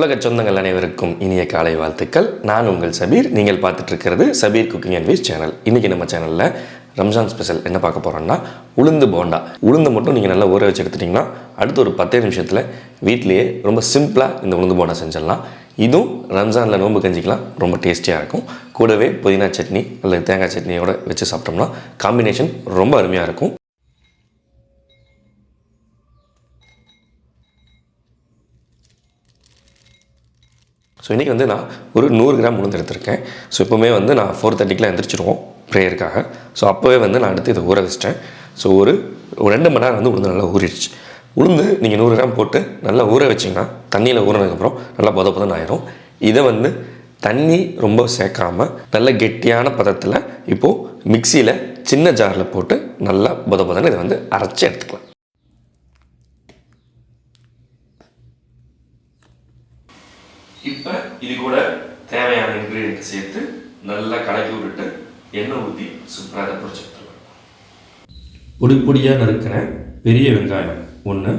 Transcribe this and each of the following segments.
சொந்தங்கள் அனைவருக்கும் இனிய காலை வாழ்த்துக்கள். நான் உங்கள் சபீர். நீங்கள் பார்த்துட்டு இருக்கிறது Shabeer cooking and vees channel. இன்றைக்கி நம்ம சேனலில் ரம்ஜான் ஸ்பெஷல் என்ன பார்க்க போகிறோம்னா உளுந்து போண்டா. உளுந்து மட்டும் நீங்கள் நல்லா ஊற வச்சு எடுத்துட்டிங்கன்னா அடுத்து ஒரு பத்தே நிமிஷத்தில் வீட்லேயே ரொம்ப சிம்பிளாக இந்த உளுந்து போண்டா செஞ்சிடலாம். இதுவும் ரம்ஜானில் நோன்பு கஞ்சிக்கலாம். ரொம்ப டேஸ்டியாக இருக்கும். கூடவே புதினா சட்னி அல்லது தேங்காய் சட்னியோட வச்சு சாப்பிட்டோம்னா காம்பினேஷன் ரொம்ப அருமையாக இருக்கும். ஸோ இன்றைக்கி வந்து நான் ஒரு நூறு கிராம் உளுந்து எடுத்திருக்கேன். ஸோ எப்போவுமே வந்து நான் ஃபோர் தேர்ட்டிக்கெலாம் எந்திரிச்சிருவோம் ப்ரேயருக்காக ஸோ அப்போவே வந்து நான் எடுத்து இதை ஊற வச்சிட்டேன். ஸோ ஒரு ஒரு ரெண்டு மணி நேரம் வந்து உளுந்து நல்லா ஊறிடுச்சு. உளுந்து நீங்கள் நூறு கிராம் போட்டு நல்லா ஊற வச்சிங்கன்னா தண்ணியில் ஊறினதுக்கப்புறம் நல்லா பொத புதன் ஆயிரும். இதை வந்து தண்ணி ரொம்ப சேர்க்காம நல்ல கெட்டியான பதத்தில் இப்போது மிக்சியில் சின்ன ஜாரில் போட்டு நல்லா பொத புதன்னு இதை வந்து அரைச்சி எடுத்துக்கலாம். இப்போ இது கூட தேவையான இன்க்ரீடியன்ட் சேர்த்து நல்லா கலக்கி விட்டுட்டு எண்ணெய் ஊற்றி சூப்பராக அதை பொரிச்சு எடுத்துக்கலாம் பொடி பொடியாக நறுக்கிற பெரிய வெங்காயம். ஒன்று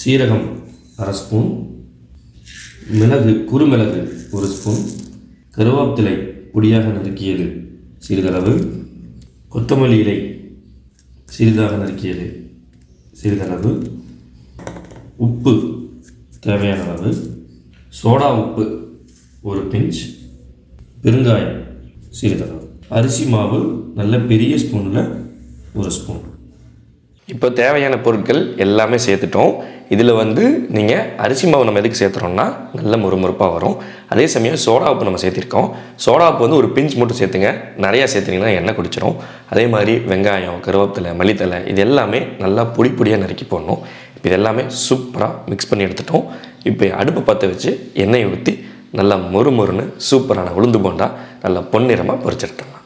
சீரகம் அரை ஸ்பூன் மிளகு குறுமிளகு ஒரு ஸ்பூன் கருவேப்பிலை பொடியாக நறுக்கியது சிறிதளவு. கொத்தமல்லி இலை சிறிதாக நறுக்கியது சிறிதளவு. உப்பு தேவையான அளவு சோடா உப்பு ஒரு பிஞ்ச் பெருங்காயம் சிறிதளவு அரிசி மாவு நல்ல பெரிய ஸ்பூனில் ஒரு ஸ்பூன். இப்போ தேவையான பொருட்கள் எல்லாமே சேர்த்துட்டோம். இதில் வந்து நீங்கள் அரிசி மாவு நம்ம எதுக்கு சேர்த்துறோம்னா நல்ல முறுமுறுப்பாக வரும். அதே சமயம் சோடா உப்பு நம்ம சேர்த்திருக்கோம். சோடா உப்பு வந்து ஒரு பிஞ்ச் மட்டும் சேர்த்துங்க. நிறையா சேர்த்திங்கன்னா எண்ணெய் குடிச்சிடும் அதே மாதிரி வெங்காயம் கருவேப்பிலை மல்லித்தலை இது எல்லாமே நல்லா பொடி பொடியாக நறுக்கி போடணும். இது எல்லாமே சூப்பராக மிக்ஸ் பண்ணி எடுத்துட்டோம். இப்போ அடுப்பு பற்ற வச்சு எண்ணெயை ஊற்றி நல்லா மொறு மொறுன்னு சூப்பரான உளுந்து போண்டா நல்லா பொன்னிறமாக பொறிச்செடுத்துடலாம்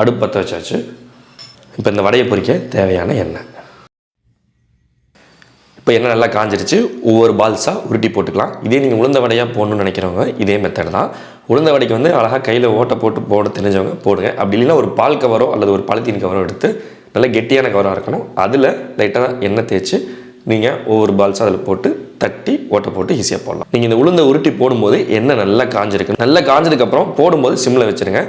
அடுப்பு பற்ற வச்சாச்சு. இப்போ இந்த வடையை பொரிக்க தேவையான எண்ணெய். இப்போ எண்ணெய் நல்லா காஞ்சிருச்சு ஒவ்வொரு பால்ஸாக உருட்டி போட்டுக்கலாம். இதே நீங்கள் உளுந்த வடையாக போடணும்னு நினைக்கிறவங்க இதே மெத்தட் தான். உளுந்த வடைக்கு வந்து அழகாக கையில் ஓட்டை போட்டு போட தெரிஞ்சவங்க போடுங்க. அப்படி இல்லைன்னா ஒரு பால் கவரோ அல்லது ஒரு பாலித்தீன் கவரோ எடுத்து நல்ல கெட்டியான கவராக இருக்கணும். அதில் லைட்டாக எண்ணெய் தேய்ச்சி நீங்கள் ஒவ்வொரு பால்ஸாக அதில் போட்டு தட்டி ஓட்டை போட்டு ஈஸியாக போடலாம். நீங்கள் இந்த உளுந்த உருட்டி போடும்போது எண்ணெய் நல்லா காஞ்சிருக்கு. நல்லா காஞ்சதுக்கப்புறம் போடும்போது சிம்மில் வச்சுருங்க.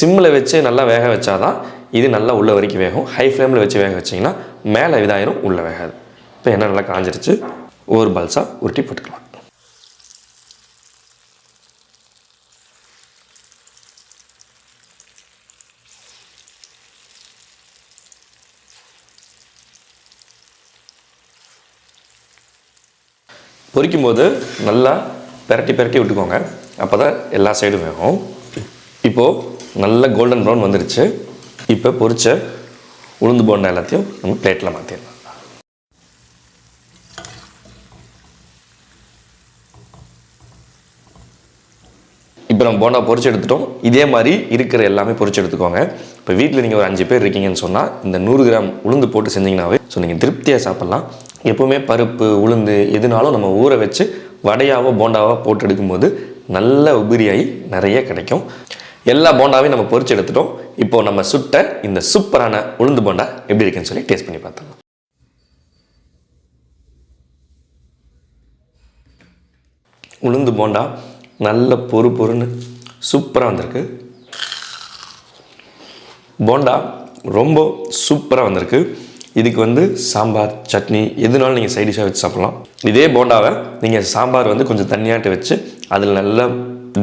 சிம்மில் வச்சு நல்லா வேக வச்சாதான் இது நல்லா உள்ள வரைக்கும் வேகும். ஹை ஃப்ளேமில் வச்சு வேக வச்சிங்கன்னா மேலே இதாயிரும் உள்ளே வேகாது. இப்போ எண்ணெய் நல்லா காஞ்சிருச்சு. ஒவ்வொரு பால்ஸாக உருட்டி போட்டுக்கலாம். பொரிக்கும் போது நல்லா பெரட்டி பெரட்டி விட்டுக்கோங்க. அப்போ தான் எல்லா சைடும் வேகும். இப்போது நல்ல கோல்டன் ப்ரௌன் வந்துருச்சு. இப்போ பொரித்த உளுந்து போன எல்லாத்தையும் நம்ம பிளேட்டில் மாற்றிடலாம் இப்போ நம்ம போண்டா பொறிச்சு எடுத்துட்டோம். இதே மாதிரி இருக்கிற எல்லாமே பொறிச்சு எடுத்துக்கோங்க. இப்போ வீட்டில் நீங்கள் ஒரு அஞ்சு பேர் இருக்கீங்கன்னு சொன்னால் இந்த நூறு கிராம் உளுந்து போட்டு செஞ்சீங்கன்னாவே ஸோ நீங்கள் திருப்தியாக சாப்பிட்லாம். எப்போவுமே பருப்பு உளுந்து எதுனாலும் நம்ம ஊற வச்சு வடையாவோ போண்டாவோ போட்டு எடுக்கும்போது நல்ல உபிரியாகி நிறைய கிடைக்கும். எல்லா போண்டாவையும் நம்ம பொரிச்சு எடுத்துட்டோம். இப்போ நம்ம சுட்ட இந்த சூப்பரான உளுந்து போண்டா எப்படி இருக்குன்னு சொல்லி டேஸ்ட் பண்ணி பார்த்தோம் உளுந்து போண்டா நல்ல பொறு பொறுன்னு சூப்பராக வந்திருக்கு. போண்டா ரொம்ப சூப்பராக வந்திருக்கு. இதுக்கு வந்து சாம்பார் சட்னி எதுனாலும் நீங்கள் சைடிஷாக வச்சு சாப்பிட்லாம். இதே போண்டாவை நீங்கள் சாம்பார் வந்து கொஞ்சம் தண்ணியாட்டு வச்சு அதில் நல்லா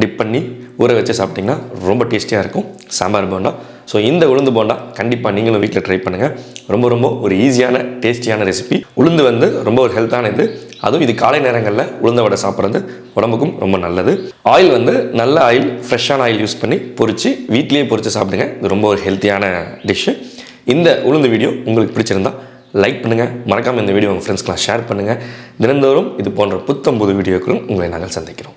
டிப் பண்ணி ஊற வச்சு சாப்பிட்டிங்கன்னா ரொம்ப டேஸ்டியாக இருக்கும். சாம்பார் போண்டா ஸோ இந்த உளுந்து போண்டா கண்டிப்பாக நீங்களும் வீட்டில் ட்ரை பண்ணுங்கள் ரொம்ப ரொம்ப ஒரு ஈஸியான டேஸ்டியான ரெசிபி உளுந்து வந்து ரொம்ப ஒரு ஹெல்த்தான இது. அதுவும் இது காலை நேரங்களில் உளுந்த வடை சாப்பிட்றது உடம்புக்கும் ரொம்ப நல்லது. ஆயில் வந்து நல்ல ஆயில் ஃப்ரெஷ்ஷான ஆயில் யூஸ் பண்ணி பொரித்து வீட்லேயே பொரித்து சாப்பிடுங்க. இது ரொம்ப ஒரு ஹெல்த்தியான டிஷ்ஷு இந்த உளுந்து வீடியோ உங்களுக்கு பிடிச்சிருந்தா லைக் பண்ணுங்கள் மறக்காமல் இந்த வீடியோ உங்கள் ஃப்ரெண்ட்ஸ்க்கெலாம் ஷேர் பண்ணுங்கள் தினந்தோறும் இது போன்ற புத்தம் புது வீடியோக்களும் உங்களை நாங்கள் சந்திக்கிறோம்.